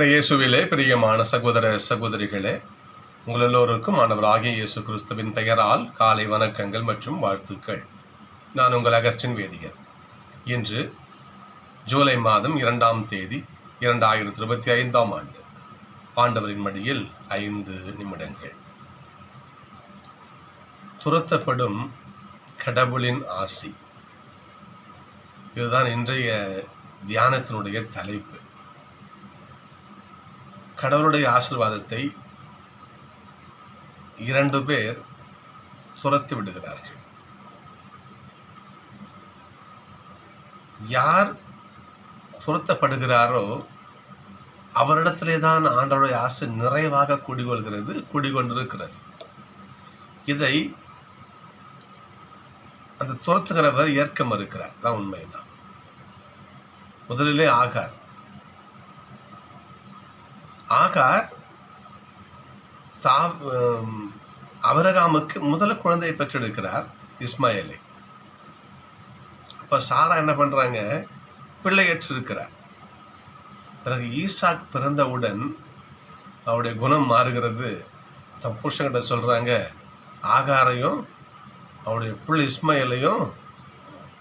இயேசுவிலே பிரியமான சகோதர சகோதரிகளே உங்கள் எல்லோருக்கும் ஆண்டவராகிய இயேசு கிறிஸ்துவின் பெயரால் காலை வணக்கங்கள் மற்றும் வாழ்த்துக்கள். நான் உங்கள் அகஸ்டின் வேதியர் இன்று ஜூலை மாதம் இரண்டாம் தேதி இரண்டாயிரத்தி இருபத்தி ஐந்தாம் ஆண்டு. ஆண்டவரின் மடியில் ஐந்து நிமிடங்கள். துரத்தப்படும் கடவுளின் ஆசி. இதுதான் இன்றைய தியானத்தினுடைய தலைப்பு. கடவுளுடைய ஆசிர்வாதத்தை இரண்டு பேர் துரத்தி விடுகிறார்கள். யார் துரத்தப்படுகிறாரோ அவரிடத்திலே தான் ஆண்டவருடைய ஆசை நிறைவாக குடிகொள்கிறது குடிகொண்டிருக்கிறது. இதை அந்த துரத்துகிறவர் ஏற்க மறுக்கிறார். தான் உண்மைதான். முதலிலே ஆகார். ஆகார் தா அவரகாமுக்கு முதல் குழந்தையை பெற்றெடுக்கிறார் இஸ்மாயிலை. அப்போ சாரா என்ன பண்ணுறாங்க பிள்ளையற்றிருக்கிறார். பிறகு ஈசாக் பிறந்தவுடன் அவருடைய குணம் மாறுகிறது. தன் புருஷன்கிட்ட சொல்கிறாங்க ஆகாரையும் அவருடைய புள்ள இஸ்மாயிலையும்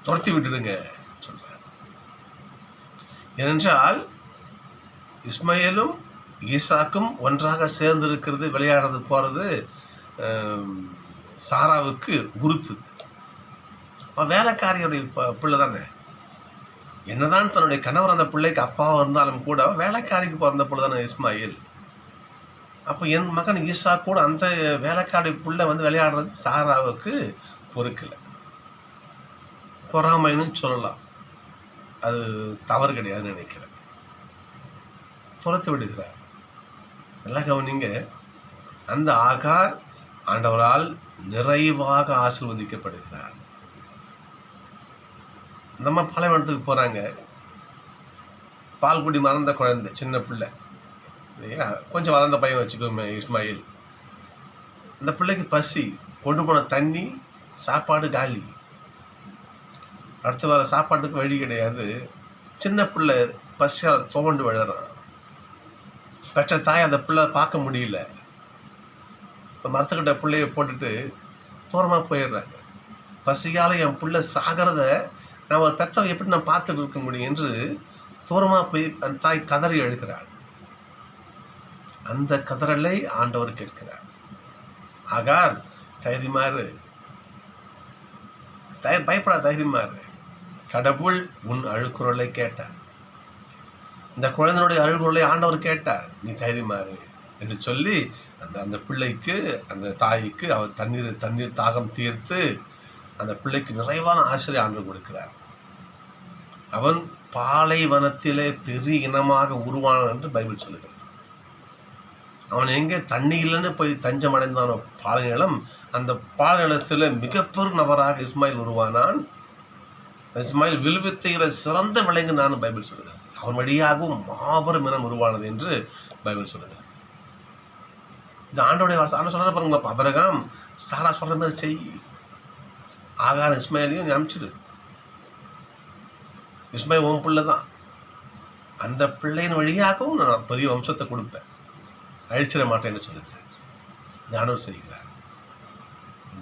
துரத்தி விட்டுடுங்க சொல்கிறார் ஏனென்றால் இஸ்மாயிலும் ஈசாக்கும் ஒன்றாக சேர்ந்து இருக்கிறது விளையாடுறது போகிறது சாராவுக்கு உறுத்துது அப்போ வேலைக்காரியுடைய ப- பிள்ளை தானே? என்னதான் தன்னுடைய கணவர் அந்த பிள்ளைக்கு அப்பாவாக இருந்தாலும் கூட வேலைக்காரிக்கு பிறந்த பிள்ளை தானே இஸ்மாயில். அப்போ என் மகன் ஈசா கூட அந்த வேலைக்காரி பிள்ளை வந்து விளையாடுறது சாராவுக்கு பொறுக்கலை. பொறாமைன்னு சொல்லலாம். அது தவறு கிடையாதுன்னு நினைக்கிறேன். துரத்து விடுகிறார். நல்லா கவனிங்க. அந்த ஆகார் ஆண்டவரால் நிறைவாக ஆசிர்வதிக்கப்படுகிறார். நம்ம பாலைவனத்துக்கு போகிறாங்க பால் குடி மறந்த குழந்தை சின்ன பிள்ளை. இல்லையா? கொஞ்சம் வளர்ந்த பையன் வச்சுக்கோமே இஸ்மாயில். அந்த பிள்ளைக்கு பசி கொண்டு போன தண்ணி சாப்பாடு காலி. அடுத்து வர சாப்பாட்டுக்கு வழி கிடையாது. சின்ன பிள்ளை பசியால் துவண்டு விழுறான். பெற்ற தாய் அந்த பிள்ளை பார்க்க முடியல. இப்போ மரத்துக்கிட்ட பிள்ளைய போட்டுட்டு தூரமாக போயிடுறாங்க. பசியால் என் பிள்ளை சாகிறத நான் ஒரு பெத்தவை எப்படி நான் பார்த்துட்டு இருக்க முடியும் என்று தூரமாக போய் அந்த தாய் கதறி எழுக்கிறாள். அந்த கதறலை ஆண்டவர் கேட்கிறார். ஆகார் தைரியமாறு தை பயப்படா தைரியமாறு கடவுள் உன் அழுக்குறலை கேட்டார். இந்த குழந்தைனுடைய அழுகுரலை ஆண்டவர் கேட்டார். நீ தைரியமாறு என்று சொல்லி அந்த அந்த பிள்ளைக்கு அந்த தாய்க்கு அவர் தண்ணீர் தண்ணீர் தாகம் தீர்த்து அந்த பிள்ளைக்கு நிறைவான ஆசிரியர் ஆண்டு கொடுக்கிறார். அவன் பாலைவனத்திலே பெரிய இனமாக உருவானான் என்று பைபிள் சொல்லுகிறது. அவன் எங்கே தண்ணி இல்லைன்னு போய் தஞ்சம் அடைந்தானோ பாலைநிலம் அந்த பாலைநிலத்தில் மிகப்பெரும் நபராக இஸ்மாயில் உருவானான். இஸ்மாயில் வில்வித்தைகளை சிறந்த விளைங்கு நான் பைபிள் சொல்லுகிறது. அவன் வழியாகவும் மாபெரும் இனம் உருவானது என்று பைபிள் சொல்லுது. இது ஆண்டோடைய ஆண்ட சொல்கிற பாருங்க அபரகாம் சாரா சொல்கிற மாதிரி செய். ஆகார இஸ்மாயிலையும் நீ அனுப்பிச்சிடு இஸ்மாயில் உன் பிள்ளை தான். அந்த பிள்ளையின் வழியாகவும் நான் பெரிய வம்சத்தை கொடுப்பேன். அழிச்சிட மாட்டேன்னு சொல்லுகிறேன் ஞானம் செய்கிறார்.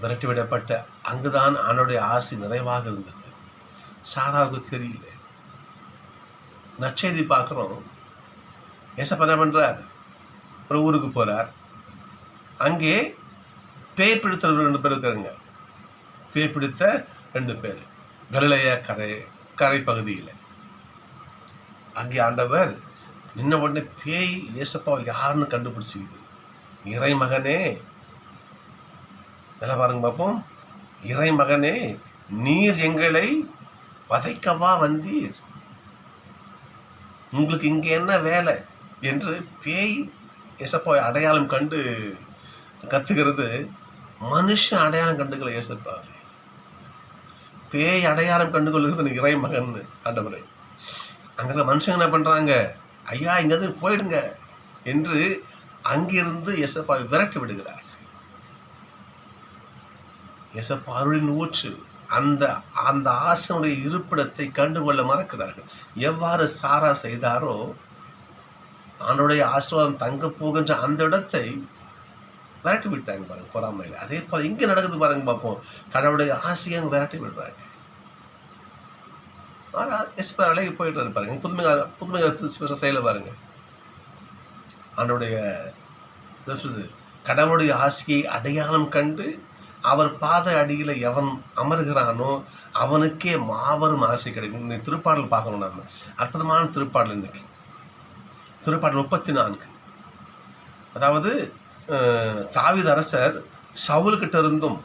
விரட்டி விடப்பட்ட அங்குதான் ஆணுடைய ஆசை நிறைவாக இருந்தது. சாராவுக்கு தெரியல. நற்செய்தி பார்க்குறோம். ஏசப்பா என்ன பண்ணுறார் ஒரு ஊருக்கு போகிறார் அங்கே பேய் பிடித்தவர்கள் ரெண்டு பேர் இருக்காருங்க. பேய் பிடித்த ரெண்டு பேர். கலிலையா கரை கரை பகுதியில். அங்கே ஆண்டவர் நின்ன உடனே பேய் ஏசப்பாவை யாருன்னு கண்டுபிடிச்சிக்குது. இறை மகனே. நல்லா பாருங்க பார்ப்போம் இறை மகனே நீர் எங்களை வதைக்கவா வந்தீர்? உங்களுக்கு இங்கே என்ன வேலை என்று பேய் ஏசப்பாவை அடையாளம் கண்டு கத்துகிறது. மனுஷன் அடையாளம் கண்டுகளை ஏசப்பாவை பேய் அடையாளம் கண்டுகொள்கிறது இறை மகன் ஆண்டவரை. அங்கே மனுஷங்க என்ன பண்ணுறாங்க ஐயா இங்கேருந்து போயிடுங்க என்று அங்கிருந்து எசப்பாவை விரட்டி விடுகிறார். எசப்பா அருளின் ஊற்று அந்த அந்த ஆசனுடைய இருப்பிடத்தை கண்டுகொள்ள மறக்கிறார்கள். எவ்வாறு சாரா செய்தாரோ ஆண்டோடைய ஆசீர்வாதம் தங்க போகின்ற அந்த இடத்தை விரட்டி விட்டாங்க பாருங்க பொறாமையில். அதே போல் இங்கே நடக்குது பாருங்க பார்ப்போம். கடவுளுடைய ஆசையை விரட்டி விடுறாங்க. ஆனால் எஸ்பர் அழகி போயிட்டு இருப்பாருங்க புதுமை புதுமை செயலை பாருங்க. ஆண்டோடைய கடவுளுடைய ஆசையை அடையாளம் கண்டு அவர் பாத அடியில் எவன் அமர்கிறானோ அவனுக்கே மாபெரும் ஆசை கிடைக்கும். இந்த திருப்பாடல் பார்க்கணும் நம்ம அற்புதமான திருப்பாடல் இன்னைக்கு. திருப்பாடல் முப்பத்தி நான்கு அதாவது தாவித அரசர் சவுல்கிட்ட இருந்தும்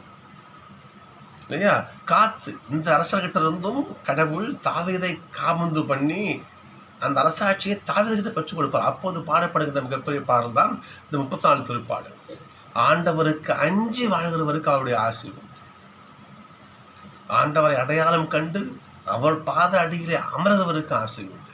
இல்லையா? காத்து இந்த அரசர்கிட்ட இருந்தும் கடவுள் தாவீதை காமந்து பண்ணி அந்த அரசாட்சியை தாவிதர்கிட்ட பெற்றுக் கொடுப்பார். அப்போது பாடப்படுகின்ற மிகப்பெரிய பாடல் தான் இந்த முப்பத்தி நாலு திருப்பாடல். ஆண்டவருக்கு அஞ்சு வாழ்கிறவருக்கு அவருடைய ஆசை உண்டு. ஆண்டவரை அடையாளம் கண்டு அவர் பாத அடியிலே அமர்கிறவருக்கு ஆசை உண்டு.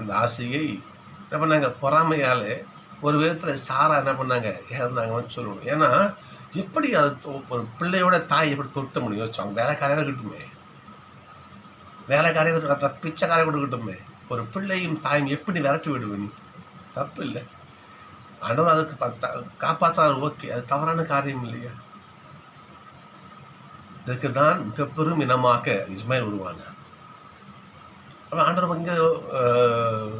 அந்த ஆசையை என்ன பண்ணாங்க? பொறாமையாலே ஒரு விதத்தில் சாரா என்ன பண்ணாங்க? இழந்தாங்கன்னு சொல்லணும். ஏன்னா எப்படி அது ஒரு பிள்ளையோட தாய் எப்படி தொட்ட முடியும்? யோசிச்சாங்க வேலைக்காரையாக இருக்கட்டுமே. வேலைக்காரையாக பிச்சைக்காரையாக பிச்சைக்காரை கொடுக்கட்டுமே ஒரு பிள்ளையும் தாயும் எப்படி விரட்டி விடுவேன் தப்பு இல்லை. ஆண்டவர் அதுக்கு பத்தா காப்பாற்றாரு ஓகே அது தவறான காரியம் இல்லையா? இதற்கு தான் மிக பெரும் இனமாக இஸ்மாயில் உருவாங்க அப்போ ஆண்டவர் இங்கே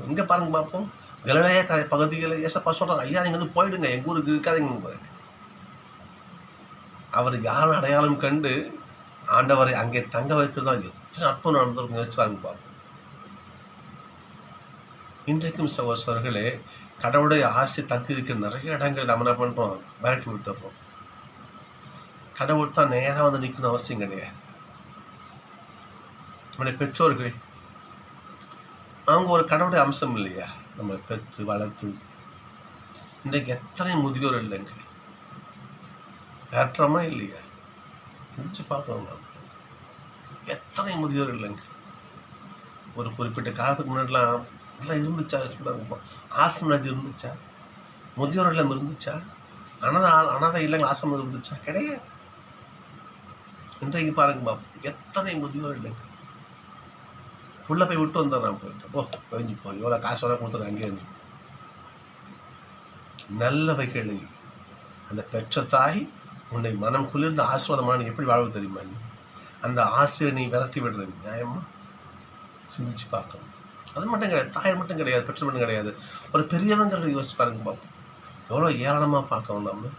இங்கே பாருங்க பார்ப்போம். கலடைய கரை பகுதிகளில் ஏசப்பா சொல்கிறாங்க ஐயா நீங்கள் வந்து போயிடுங்க. எங்கள் ஊருக்கு இருக்காதீங்க பாருங்க அவர் யார் அடையாளம் கண்டு ஆண்டவரை அங்கே தங்க வைத்திருந்தால் எத்தனை அற்புதம் நடந்திருக்கும் யோசிச்சு பாருங்க பார்ப்போம். இன்றைக்கும் சகோசர்களே கடவுளுடைய ஆசை தங்கி இருக்கிற நிறைய இடங்கள் நம்ம என்ன பண்ணுறோம் விரட்டி விட்டுறோம். கடவுள் தான் நேராக வந்து நிற்கணும் அவசியம் கிடையாது. நம்முடைய பெற்றோர்கள் அவங்க ஒரு கடவுளுடைய அம்சம் இல்லையா? நம்ம பெற்று வளர்த்து. இன்றைக்கு எத்தனை முதியோர் இல்லைங்க ஏற்றமா இல்லையா? சிந்திச்சு பார்க்குறோம் நாம். எத்தனை முதியோர் இல்லைங்க ஒரு குறிப்பிட்ட காலத்துக்கு முன்னாடிலாம் இதெல்லாம் இருந்துச்சா? ஆர்ஃபனேஜ் இருந்துச்சா? முதியோர் இல்லம் இருந்துச்சா? அனாதை அனாதை இல்லைங்க ஆசிரமம் இருந்துச்சா? கிடையாது. இன்றைக்கு பாருங்க எத்தனை முதியோர் இல்லைங்க உள்ள போய் விட்டு வந்துடுறான் போயிட்டு போ கழிஞ்சு போ. எவ்வளோ காசு வர கொடுத்துரு அங்கேயே இருந்து நல்லவைகளை அந்த பெற்ற தாய் உன்னை மனம் குளிர்ந்த ஆசீர்வாதமான எப்படி வாழ்வு தெரியுமா நீ? அந்த ஆசிரியர் நீ விரட்டி விடுற நியாயமாக நியாயமா? சிந்திச்சு பார்க்கணும். அது மட்டும் கிடையாது தாய் மட்டும் கிடையாது பெற்ற மட்டும் கிடையாது. ஒரு பெரியவங்கிறத யோசிச்சு பாருங்க பார்ப்போம் எவ்வளோ ஏராளமாக பார்க்கணும் நம்ம.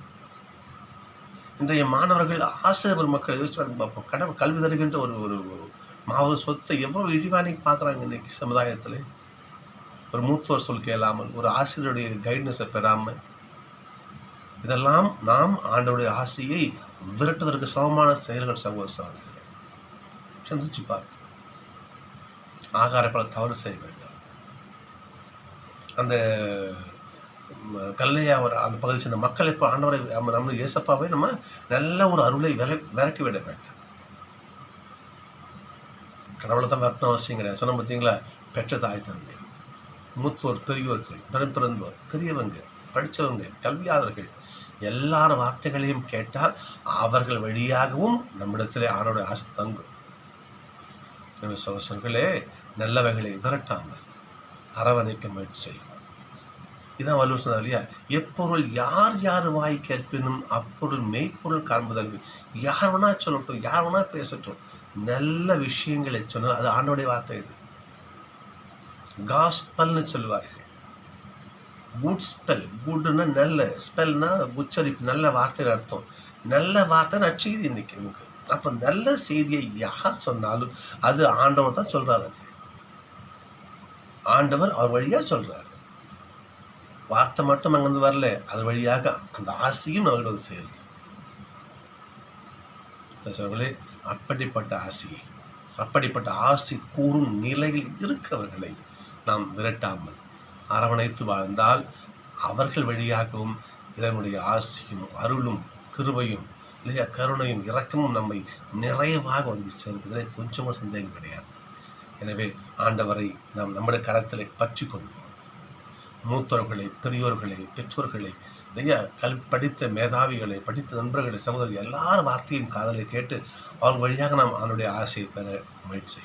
இன்றைய மாணவர்கள் ஆசிரியர் மக்களை யோசிச்சு பாருங்க பார்ப்போம் கடவுள் கல்வி தருகின்ற ஒரு ஒரு மாவு சொத்தை எவ்வளோ இழிவானிக்கு பார்க்குறாங்க இன்றைக்கி சமுதாயத்தில். ஒரு மூத்தோர் சொல் கேளாமல் ஒரு ஆசிரியருடைய கைட்னஸை பெறாமல். இதெல்லாம் நாம் ஆண்டவருடைய ஆசையை விரட்டுவதற்கு சமமான செயல்கள் சகோதர சகோதரிகளே. சிந்திச்சு பார்ப்போம் ஆகார பல தவறு செய்ய அந்த கல்லையா அவர் அந்த பகுதி சேர்ந்த மக்கள் இப்போ ஆண்டவரை நம்ம நம்ம ஏசப்பாவே நம்ம நல்ல ஒரு அருளை விர விரட்டி விட வேண்டாம். கடவுளை தான் விரட்டணும் அவசியம் கிடையாது. சொன்ன பார்த்தீங்களா? பெற்ற தாய் தந்தை மூத்தோர் பெரியோர்கள் உடன் பிறந்தோர் பெரியவங்க படித்தவங்க கல்வியாளர்கள் எல்லார் வார்த்தைகளையும் கேட்டால் அவர்கள் வழியாகவும் நம்மிடத்திலே ஆணோட ஆசை தங்கும். எனவே நல்லவைகளை விரட்டாமல் அரவணைக்க முயற்சி செய்யும் இதான் வள்ளுவர் சொன்னார் இல்லையா? எப்பொருள் யார் யார் வாய் கேட்பினும் அப்பொருள் மெய்ப்பொருள் காண்பதற்கு யார் வேணா சொல்லட்டும் யார் வேணா பேசட்டும். நல்ல விஷயங்களை சொன்னால் அது ஆண்டோடைய வார்த்தை இது. காஸ்பல்னு சொல்லுவார்கள். குட் ஸ்பெல் குட்னா நல்ல ஸ்பெல்னா உச்சரிப்பு நல்ல வார்த்தைகள் அர்த்தம். நல்ல வார்த்தை நச்சுக்குது இன்னைக்கு நமக்கு அப்போ நல்ல செய்தியை யார் சொன்னாலும் அது ஆண்டவர் தான் சொல்கிறார் அது. ஆண்டவர் அவர் வழியாக சொல்கிறார் வார்த்தை மட்டும் அங்கேருந்து வரல அது வழியாக அந்த ஆசையும் நம்மகிட்ட வந்து சேருது சொல்களே அப்படிப்பட்ட ஆசையை அப்படிப்பட்ட ஆசை கூறும் நிலையில் இருக்கிறவர்களை நாம் விரட்டாமல் அரவணைத்து வாழ்ந்தால் அவர்கள் வழியாகவும் இதனுடைய ஆசையும் அருளும் கிருபையும் இல்லையா கருணையும் இரக்கமும் நம்மை நிறைவாக வந்து சேர்ப்பதில் இதில் கொஞ்சமும் சந்தேகம் கிடையாது. எனவே ஆண்டவரை நாம் நம்முடைய கரத்தில் பற்றி கொள்வோம். மூத்தோர்களை பெரியோர்களை பெற்றோர்களை இல்லையா கல் படித்த மேதாவிகளை படித்த நண்பர்களை சகோதரர்கள் எல்லார் வார்த்தையும் காதலை கேட்டு அவர் வழியாக நாம் அவனுடைய ஆசையை பெற முயற்சி